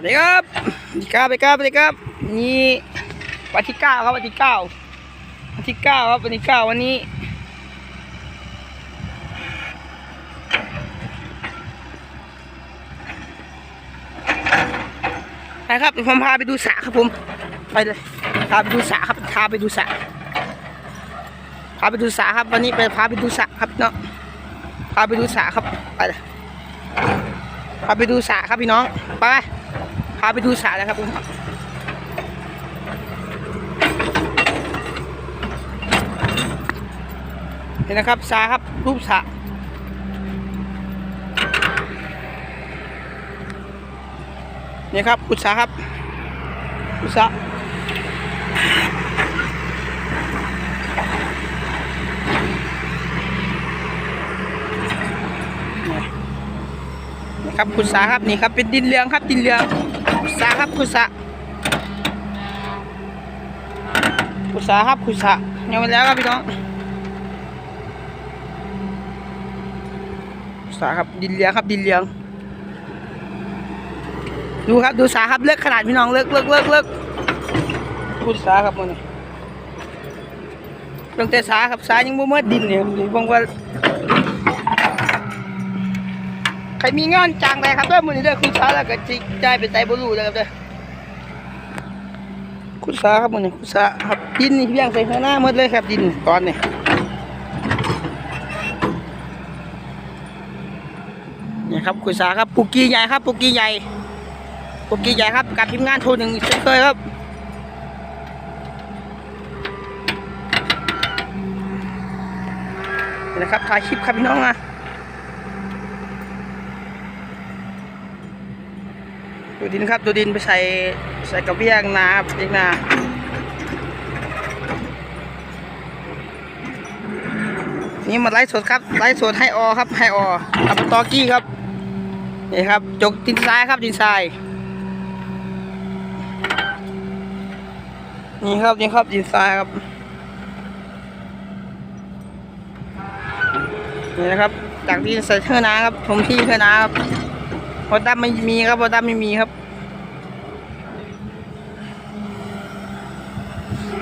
สวัสดีครับสวัสดีครับสวัสดีครับสวัสดีครับ นี่วันที่เก้าครับวันที่เก้าวันที่เก้าครับวันที่เก้าวันนี้ ไปครับผมพาไปดูสระครับผม ไปเลยพาไปดูสระครับพาไปดูสระพาไปดูสระครับวันนี้ไปพาไปดูสระครับเนาะพาไปดูสระครับไปเลยพาไปดูสระครับพี่น้องไป พาไปดูสระนะครับผมเห็นนะครับสระครับรูปสระนี่ครับขุดสระครับขุดสระนี่ครับขุดสระครับนี่ครับเป็นดินเหลืองครับดินเหลือง ขุสระครับขุสะขุสระครับขุสระยังไม่แล้วครับพี่น้องขุสระครับดินเหลืองครับดินเหลืองดูครับดูสาครับเลิกขนาดพี่น้องเลิกเลิกเลิกเลิกพูดสาครับมันตั้งแต่สาครับสายังบ่เมื่อดินเนี่ยผมบอกว่า ใครมีงานจ้างได้ครับเด้อมือนี้เด้อคุณสาแล้วก็จิจ่ายไปใส่บ่รู้เด้อครับเด้อคุณสาครับมือนี้คุณสาครับดินนี่เพียงใส่หน้าหมดเลยครับดินตอนนี้นี่ครับคุณสาครับปุกกี้ใหญ่ครับปุกกี้ใหญ่ปุกกี้ใหญ่ครับกับทีมงานโทรหนึ่งเช่นเคยครับนี่นะครับถ่ายคลิปครับพี่น้องนะ ดูดินครับดูดินไปใส่ใส่กระเบี้ยงนาครับเบี้ยงนานี่มาไลฟ์สดครับไลฟ์สดให้ออครับให้อออับตอกี้ครับนี่ครับจกดินทรายครับดินทรายนี่ครับนี่ครับดินทรายครับนี่นะครับจากดินใส่เทือนาครับผมที่เทือนาครับ พอดับไม่มีครับพอดับไม่มีครับ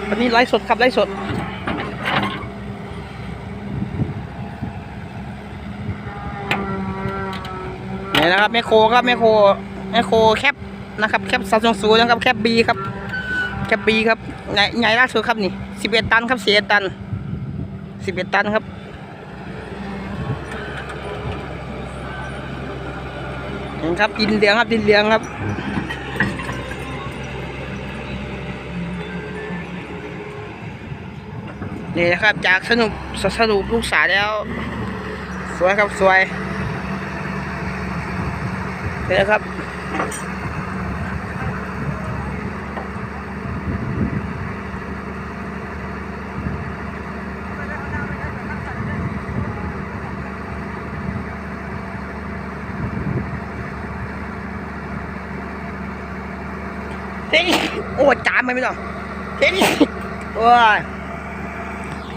วันนี้ไลฟ์สดครับไลฟ์สดนี่นะครับแมคโครครับแมคโครแมคโครแคปนะครับแคปสามสองศูนย์นะครับแคปบีครับแคปปีครับใหญ่ใหญ่ล่าสุดครับนี่สิบเอ็ดตันครับสิบเอ็ดตันสิบเอ็ดตันครับเห็น ครับดินเหลืองครับดินเหลืองครับนี่นะครับจากสนุกสรุปลูกสาวแล้ว สวยครับสวยนี่นะครับ เฮ้ย โอ้จามไปไม่ต้องเฮ้ยโอ้ย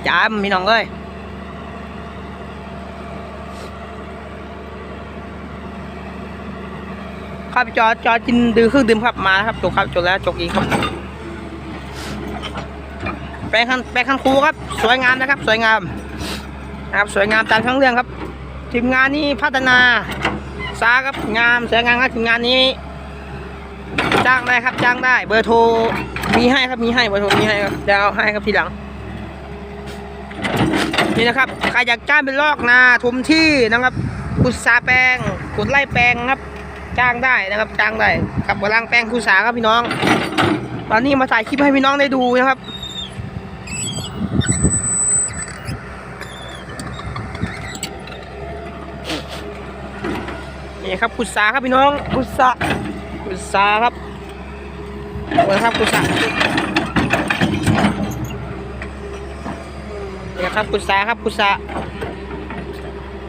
จามไม่น้องเอ้ยครับจอจอกินดื่มเครื่องดื่มครับมาครับจบครับจบแล้วจบอีกครับแปลงคันแปลงคันครูครับ สวยงามนะครับ สวยงามนะครับสวยงามตามทั้งเรื่องครับทีมงานนี้พัฒนาสาครับงามสวยงามครับทีมงานนี้ จ้างได้ครับจ้างได้เบอร์โทร มีให้ครับมีให้บอร์โทรมีให้ครับจะเอาให้ครับทีหลัง นี่นะครับใครอยากจ้างเป็นลอกนาทมที่นะครับกุศาแปลงขุดไล่แปลงครับ จ้างได้นะครับจ้างได้กับกำลังแปลงกุศาครับพี่น้อง ตอนนี้มาถ่ายคลิปให้พี่น้องได้ดูนะครับนี่ครับกุศาครับพี่น้องกุศากุศาครับ โอ้ยครับกุศานี่ครับกุศาครับกุศา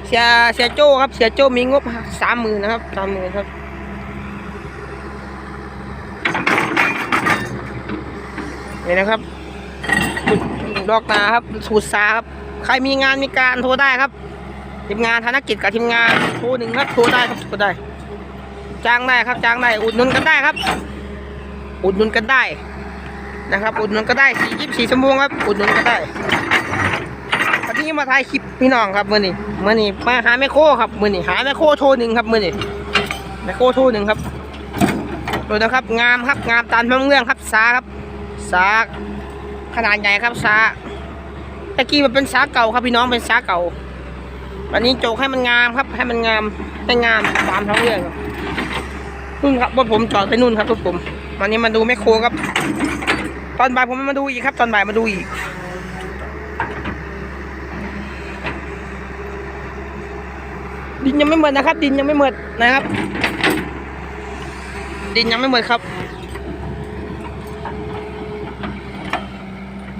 เสียเสียโจ้ครับเสียโจ้มีงบสามหมื่นนะครับสามหมื่นครับนี่นะครับดดอกนาครับกุศาครับ ใครมีงานมีการโทรได้ครับทีมงานธนกิจกับทีมงานโทรหนึ่งครับโทรได้ครับโทรได้ จ้างได้ครับจ้างได้อุดหนุนกันได้ครับ อุดหนุนกันได้นะครับ อุดหนุนก็ได้สี่ยี่สี่ชั่วโมงครับ อุดหนุนก็ได้วันนี้มาถ่ายคลิปพี่น้องครับมื่อนี้มื่อนี้มาหาแม่โคครับมื่อนี้หาแม่โคโทรหนึ่งครับมื่อนี้แม่โคโทรหนึ่งครับดูนะครับ งามครับงามตามท้องเรื่องครับสาครับสาขนาดใหญ่ครับสาตะกี้มันเป็นสาเก่าครับพี่น้องเป็นสาเก่า วันนี้โจกให้มันงามครับ ให้มันงามให้งามตามท้องเรื่องครับนู่นครับรถผมจอดไปนู่นครับรถผม วันนี้มาดูแม่โคครับ ตอนบ่ายผมมาดูอีกครับ ตอนบ่ายมาดูอีก ดินยังไม่หมดนะครับ ดินยังไม่หมดนะครับ ดินยังไม่หมดครับ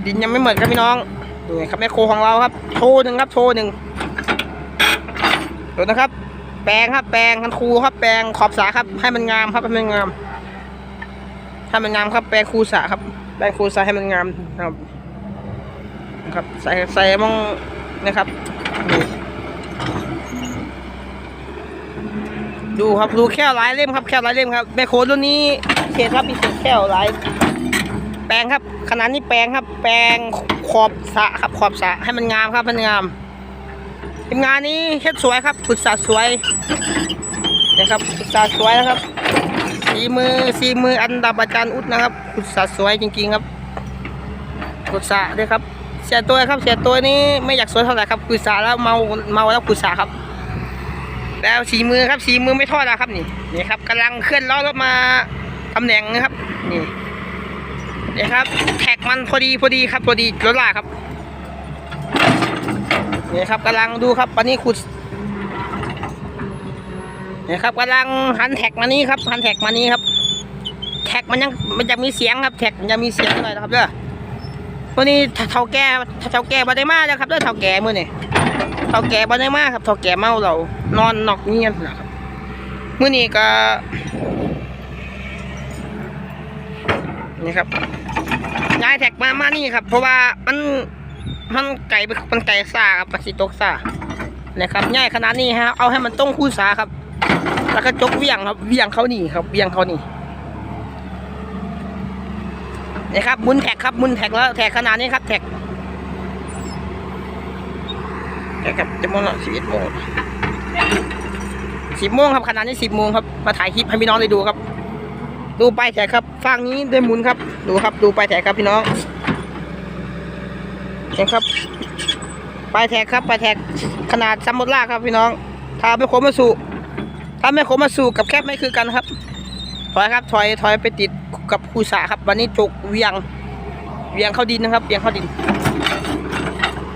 ดินยังไม่หมดครับพี่น้องนี่ครับแม่โคของเราครับ โชว์หนึ่งครับ โชว์หนึ่งดูนะครับ แปลงครับ แปลงคันคูครับ แปลงขอบสาครับ ให้มันงามครับให้มันงาม ให้มันงามครับแปลงคูสาครับแปลงคูสาให้มันงามนะครับนะครับใส่ใส่มองนะครับ ดูครับดูแค่หลายเล่มครับแค่หลายเล่มครับแม่โครุ่นนี้เศษครับมีเศษแค่หลายแปลงครับ ขนาดนี้แปลงครับ แปลงขอบสะครับขอบสะให้มันงามครับให้มันงามทีมงานนี้เฮ็ดสวยครับขุดสะสวยนะครับขุดสะสวยนะครับ สีมือสีมืออันดับอาจารย์อุดนะครับขุดสระสวยจริงๆครับขุดสระด้วยครับเสียตัวครับเสียตัวนี้ไม่อยากสวยเท่าไหร่ครับขุดสระแล้วเมาเมาแล้วขุดสระครับ แล้วสีมือครับสีมือไม่ทอดนะครับนี่นี่ครับกำลังเคลื่อนล้อรถมาตำแหน่งนะครับนี่นี่ครับแท็กมันพอดีพอดีครับพอดีรถลาครับนี่ครับกำลังดูครับวันนี้ขุด นี่ครับกำลังหันแท็กมานี้ครับหันแท็กมานี้ครับ แท็กมันยังมันจะมีเสียงครับ แท็กมันจะมีเสียงหน่อยนะครับเด้อวันนี้เท่าแก่เท่าแก่บันไดมาแล้วครับเด้อเท่าแก่มื่อนี่เท่าแก่บันไดมาครับเท่าแก่เมาเรานอนนอกเงียบนะครับมื่อนี้ก็นี่ครับย้ายแท็กมามานี่ครับ เพราะว่ามันมันไก่มันไก่ซ่าครับปสิตกซ่านะครับง่ายขนาดนี้ฮะเอาให้มันต้องคู่สาครับ แล้วก็จกเวียงครับเวียงเขานี่ครับเวียงเขานี่นี่ครับหมุนแท็กครับหมุนแท็กแล้วแท็กขนาดนี้ครับแท็กแท็กครับจะโมงละสิบเอ็ดโมงสิบโมงครับขนาดนี้สิบโมงครับมาถ่ายคลิปให้พี่น้องได้ดูครับ ดูไปแถครับฝั่งนี้ได้หมุนครับ ดูครับ ดูไปแถครับพี่น้องเห็นครับไปแท็กครับไปแท็กขนาดซัมมดล่าครับพี่น้องถ้าไม่คมมาสู่ ถ้าไม่คมมาสู่กับแคบไม่คือกันครับ ถอยครับถอยถอยไปติดกับคูสาครับ วันนี้จกเวียงเวียงเข้าดินนะครับเวียงเข้าดิน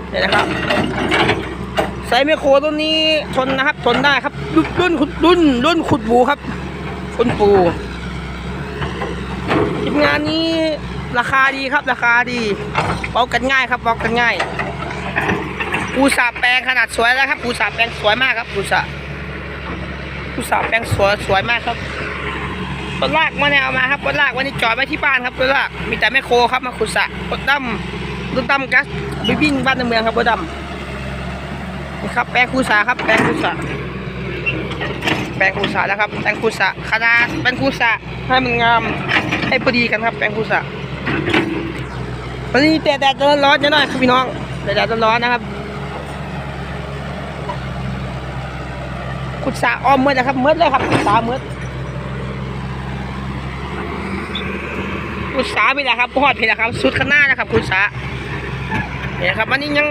เนี่นะครับไซส์ไมโครตัวนี้ทนนะครับทนได้ครับรุ่นรุ่นรุ่นขุดบูครับคุณปูทีมงานนี้ราคาดีครับ ราคาดีเบากันง่ายครับเบากันง่ายปูสาแปลงขนาดสวยแล้วครับปูสาแปลงสวยมากครับปูสา ปูสาวแปลงสวยสวยมากครับรถลากมาเนี่ยเอามาครับรถลากวันนี้จอดไว้ที่บ้านครับรถลากมีแต่แม่โคครับมาขุดสระรถดำรถดำกัสไปวิ่งบ้านในเมืองครับรถดำนี่ครับแปลงคูสาครับแปลงคูสาแปลงคูสาแล้วครับแปลงคูสาขนาดแปลงคูสาให้มันงามให้พอดีกันครับ แปลงกุศะวันนี้แต่แดดจะร้อนจะหน่อยครับพี่น้องแต่แดดจะร้อนนะครับ กุศะอ้อมเมืดนะครับเมืดเลยครับกุศะมืดกุศะไปแล้วครับพอดไปแล้วครับ สุดข้างหน้านะครับกุศะเนี่ยครับวันนี้ยัง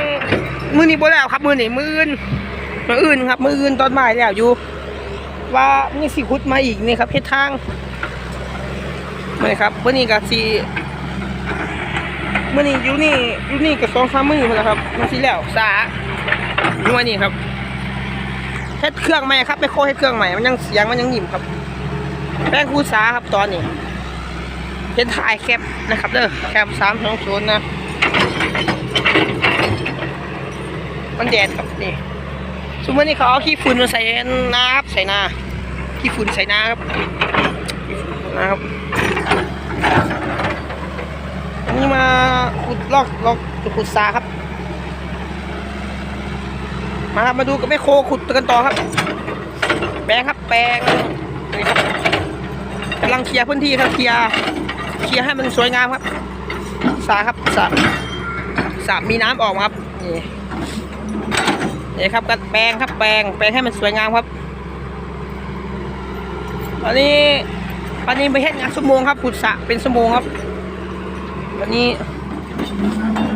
มือนี้บ่แล้วครับ มือนี่มืออื่นมืออื่นครับ มืออื่นตอนบ่ายแล้วอยู่ ว่านี่สิคุดมาอีกนี่ครับเพชรทางไม่ครับเมื่อนี้ก็สีมื่อนี้อยู่นี่อยู่นี่ก็สองสามมือมาแล้วครับมันสีแล้วสาอยู่มานี่ครับ เฮ็ดเครื่องใหม่ครับไปโคเฮ็ดเครื่องใหม่มันยังเสียงมันยังหนิมครับ แป้งคูสาครับตอนนี้เฮ็ดถ่ายแคปนะครับเด้อแคปสามสองศูนย์นะมันแดดครับนี่สมมตินี่เขาเอาขี้ฝุ่นมาใส่นาครับใส่นาขี้ฝุ่นใส่นาครับขี้ฝุ่นนะครับนนี้มาขุดลอกลอกขุดสาครับ มาครับมาดูกับแม่โคขุดกันต่อครับแปลงครับแปลงนี่ครับกำลังเคลียร์พื้นที่ครับเคลียร์เคลียร์ให้มันสวยงามครับสระครับสระสระมีน้ำออกครับนี่นี่ครับก็แปลงครับแปลงแปลงให้มันสวยงามครับตอนนี้ตอนนี้ไปเฮ็ดงานสมงครับขุดสระเป็นสมงครับวันนี้